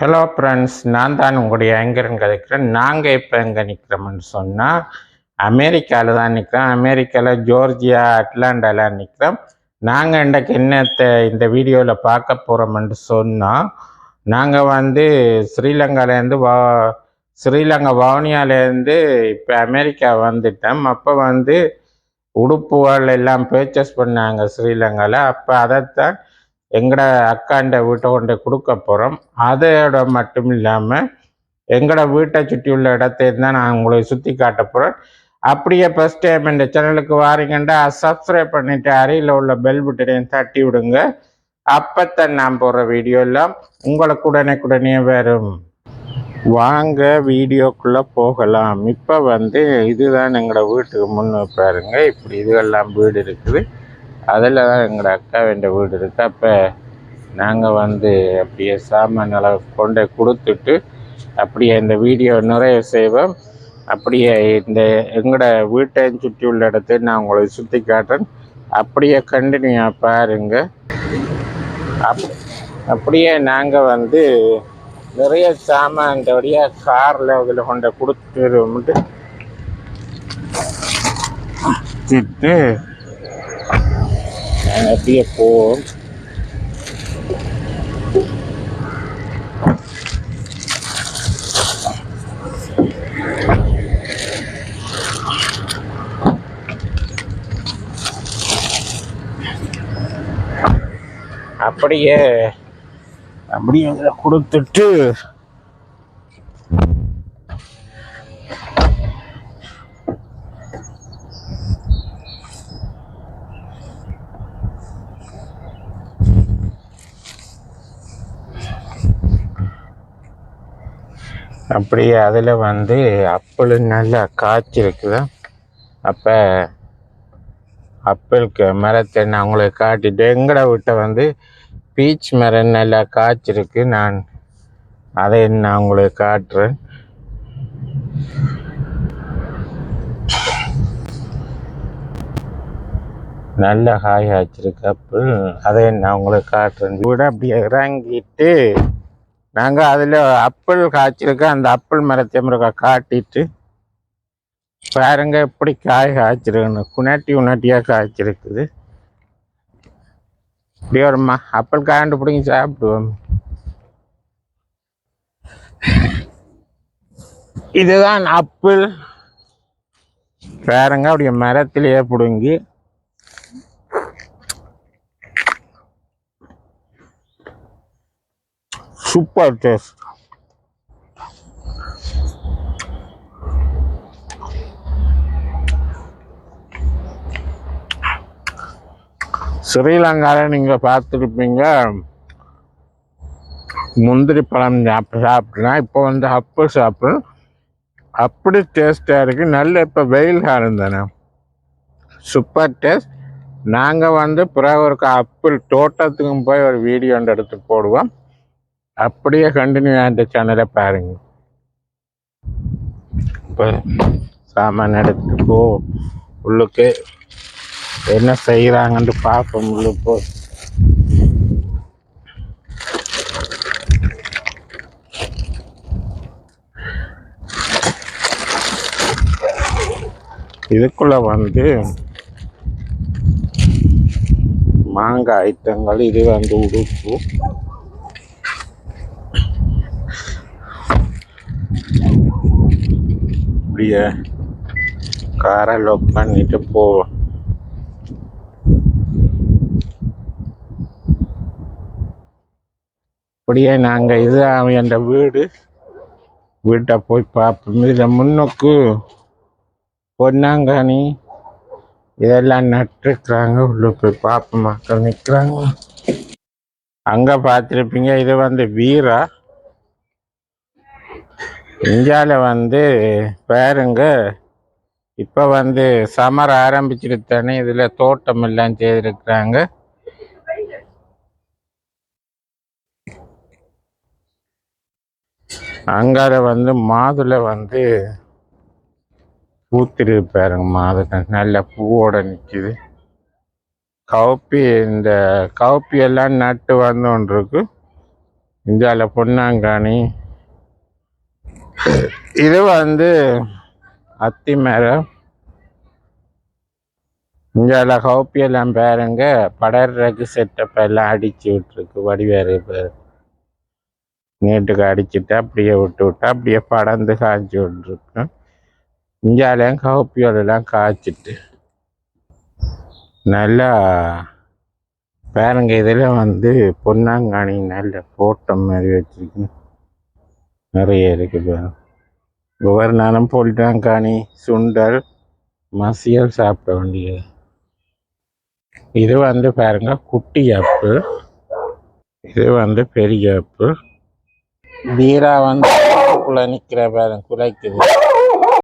Hello friends நான் தான் உங்களுடைய ஆங்கரன் கதைக்கிறேன். நாங்கள் இப்போ எங்கே நிற்கிறோம்னு சொன்னால் அமெரிக்காவில் தான் நிற்கிறோம் அமெரிக்காவில் ஜோர்ஜியா அட்லாண்டாலாம் நிற்கிறோம் நாங்கள் இன்றைக்கு என்னத்தை இந்த வீடியோவில் பார்க்க போகிறோம்னு சொன்னால் நாங்கள் வந்து ஸ்ரீலங்காலேருந்து வா ஸ்ரீலங்கா வவுனியாலேருந்து இப்போ அமெரிக்கா வந்துட்டோம். அப்போ வந்து உடுப்புகள் எல்லாம் பர்ச்சேஸ் பண்ணாங்க ஸ்ரீலங்காவில் அப்போ அதைத்தான் எங்களோட அக்காண்ட வீட்டை கொண்டு கொடுக்க போகிறோம் அதோட மட்டும் இல்லாமல் எங்களோட வீட்டை சுற்றி உள்ள இடத்தையும் தான் நான் உங்களுக்கு சுற்றி காட்ட போகிறேன் அப்படியே ஃபஸ்ட் டைம் இந்த சேனலுக்கு வாரீங்கன்னா சப்ஸ்கிரைப் பண்ணிவிட்டு அருகில் உள்ள பெல் பட்டனையும் தட்டி விடுங்க. அப்போத்தான் நான் போடுற வீடியோ எல்லாம் உங்களுக்கு உடனே வரும். வாங்க வீடியோக்குள்ளே போகலாம். இப்போ வந்து இதுதான் எங்களோட வீட்டுக்கு முன்னே பாருங்க. இப்படி இதுவெல்லாம் வீடு இருக்குது. அதில் தான் எங்களோட அக்கா வேண்ட வீடு இருக்குது அப்போ நாங்கள் வந்து அப்படியே சாமான்களை கொண்டு கொடுத்துட்டு அப்படியே இந்த வீடியோ நிறைய செய்வோம். அப்படியே இந்த எங்களோட வீட்டை சுற்றி உள்ள இடத்தை நான் உங்களை சுற்றி காட்டுறேன். அப்படியே கண்டினியூ பாருங்கள் அப் அப்படியே நாங்கள் வந்து நிறைய சாமான் இந்த வழியாக காரில் இதில் கொண்டு கொடுத்துட்டு நாங்கள் அப்படியே போவோம் அப்படியே அப்படியே கொடுத்துட்டு அப்படியே அதில் வந்து அப்பளு நல்லா காய்ச்சிருக்குதான் அப்போ அப்பளுக்கு மரத்தை நான் உங்களுக்கு காட்டிட்டு எங்கட வீட்டை வந்து பீச் மரம் நல்லா காய்ச்சிருக்கு. நான் அதை நான் உங்களுக்கு காட்டுறேன். நல்ல காய் காய்ச்சிருக்கு அப்போ அதை நான் உங்களுக்கு காட்டுறேன். கூட அப்படியே இறங்கிட்டு நாங்கள் அதில் அப்பிள் காய்ச்சிருக்க அந்த அப்பிள் மரத்தை முருகா காட்டிட்டு பாருங்க எப்படி காய் காய்ச்சிருக்குன்னு. குனாட்டி உனாட்டியாக காய்ச்சிருக்குது. இப்படி வரும்மா. அப்பிள் காண்டு பிடிங்கி சாப்பிடுவோம். இதுதான் அப்பிள் பாருங்க அப்படியே மரத்திலேயே பிடுங்கி சூப்பர் டேஸ்ட் ஸ்ரீலங்காவில் நீங்கள் பார்த்துருப்பீங்க. முந்திரி பழம் சாப்பிட்டு சாப்பிட்லாம். இப்போ வந்து அப்பிள் சாப்பிட்றோம் அப்படி டேஸ்ட்டாக இருக்குது நல்ல இப்போ வெயில் காலம் தானே. சூப்பர் டேஸ்ட் நாங்கள் வந்து பிறகு ஒரு அப்பிள் தோட்டத்துக்கும் போய் ஒரு வீடியோ எடுத்து போடுவோம். அப்படியே கண்டினியூ அந்த சேனலை பாருங்க. இப்போ சாமான் எடுத்துட்டு போ. உள்ளுக்கு என்ன செய்கிறாங்கன்ட்டு பார்ப்போம் உள்ளுக்கு போ. இதுக்குள்ள வந்து மாங்காய் ஐட்டங்கள் இது வந்து உடுப்பு. அப்படியே காரை லோக் பண்ணிட்டு போ. அப்படியே நாங்கள் இது அந்த வீடு வீட்டை போய் பார்ப்போம். இதில் முன்னுக்கு பொன்னாங்கானி இதெல்லாம் நட்டுருக்குறாங்க. உள்ள போய் பார்ப்போம். மக்கள் நிற்கிறாங்க. அங்கே பார்த்துருப்பீங்க இது வந்து வீரா. இந்தியாவில் வந்து பாருங்க இப்போ வந்து சமர் ஆரம்பிச்சிட்டு தானே இதில் தோட்டம் எல்லாம் செய்திருக்கிறாங்க. அங்கார வந்து மாதுளை வந்து பூத்திருக்கு பாருங்க மாதுளை. நல்ல பூவோட நிற்கிது கவுப்பி இந்த கவுப்பி எல்லாம் நட்டு வந்து ஒன்று இருக்கு இந்தியாவில் பொன்னாங்கானி இது வந்து அத்தி மரம் இந்தியாவில் கௌப்பியெல்லாம் பாருங்க. படர்றதுக்கு செட்டப் எல்லாம் அடிச்சு விட்டுருக்கு. வடிவேறு பேர் நீட்டுக்கு அடிச்சுட்டு அப்படியே விட்டு விட்டு அப்படியே படர்ந்து காய்ச்சி விட்டுருக்கு. இங்காலையும் கௌப்பியோலெல்லாம் காய்ச்சிட்டு. நல்லா பாருங்க இதில் வந்து பொன்னாங்கானி நல்ல போட்டோ மாதிரி வச்சிருக்கு. நிறைய இருக்குது ஒவ்வொரு ஒவ்வொரு நேரம் காணி சுண்டல் மசியல் சாப்பிட வேண்டியது. இது வந்து பாருங்க குட்டி அப்பு இது வந்து பெரிய அப்பு வீரா வந்து குள்ள நிற்கிற பாருங்க குறைக்குது